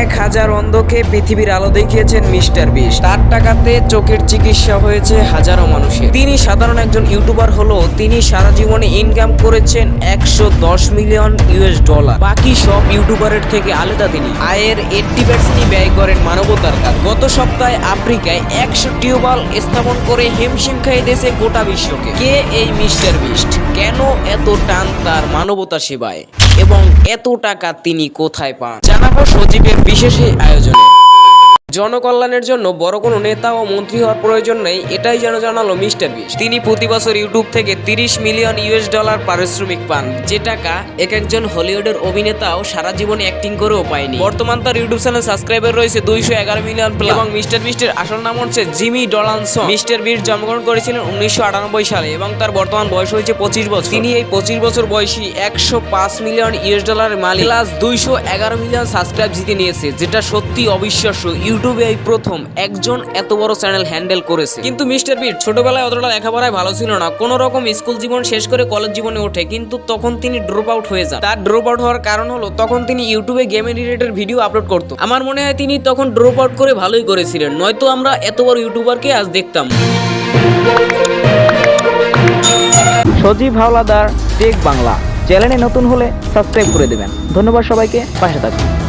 এক হাজার অন্ধকে পৃথিবীর আলো দেখিয়েছেন মিস্টার বিশ। তার টাকাতে চোখের চিকিৎসা হয়েছে হাজারো মানুষের। তিনি সাধারণ একজন ইউটিউবার হলো তিনি সারা জীবনে ইনকাম করেছেন একশো দশ মিলিয়ন ইউএস ডলার। বাকি সব ইউটিউবারের থেকে আলাদা তিনি। আয়ের এইটটি পার্সেন্টই ব্যয় করেন মানবতার কাজ। গত সপ্তাহে আফ্রিকায় একশো টিউবওয়েল স্থাপন করে হিমশিম খাই দেশে গোটা বিশ্বকে। কে এই মিস্টার বিস্ট কেন এত টান তার মানবতা সেবায়? এবং এত টাকা তিনি কোথায় পান? জানাব সজীবের বিশেষ আয়োজনে। জনকল্যাণের জন্য বড় কোনো নেতা ও মন্ত্রী হওয়ার প্রয়োজন নেই, এটাই যেন জানালো মিস্টার বিশ। তিনি প্রতি বছর ইউটিউব থেকে তিরিশ মিলিয়ন ইউএস ডলার পারিশ্রমিক পান, যে টাকা এক একজন হলিউডের অভিনেতাও সারা জীবনে অ্যাক্টিং করেও পায়নি। বর্তমান তার ইউটিউব চ্যানেল সাবস্ক্রাইবার রয়েছে দুইশো এগারো মিলিয়ন প্লাস এবং মিস্টার বিস্টের আসল নাম হচ্ছে জিমি ডলানসন। মিস্টার বিস্ট জন্মগ্রহণ করেছিলেন উনিশশো আটানব্বই সালে এবং তার বর্তমান বয়স হয়েছে পঁচিশ বছর। তিনি এই পঁচিশ বছর বয়সী একশো পাঁচ মিলিয়ন ইউএস ডলারের মালিক। প্লাস দুইশো এগারো মিলিয়ন সাবস্ক্রাইব জিতে নিয়েছে, যেটা সত্যি অবিশ্বাস্য। ইউটিউবে এই প্রথম একজন এত বড় চ্যানেল হ্যান্ডেল করেছে। কিন্তু মিস্টার বিট, ছোটবেলায় অতটা লেখাপড়ায় ভালো ছিল না। কোনো রকম স্কুল জীবন শেষ করে কলেজ জীবনে ওঠে, কিন্তু তখন তিনি ড্রপ আউট হয়ে যান। তার ড্রপ আউট হওয়ার কারণ হলো, তখন তিনি ইউটিউবে গেমের রিলেটেড ভিডিও আপলোড করতো। আমার মনে হয় তিনি তখন ড্রপ আউট করে ভালোই করেছিলেন, নয়তো আমরা এত বড় ইউটিউবারকে আজ দেখতাম। সজীব হাওলাদার টেক বাংলা। চ্যানেলে নতুন হলে সাবস্ক্রাইব করে দেবেন। ধন্যবাদ সবাইকে, পাশে থাকুন।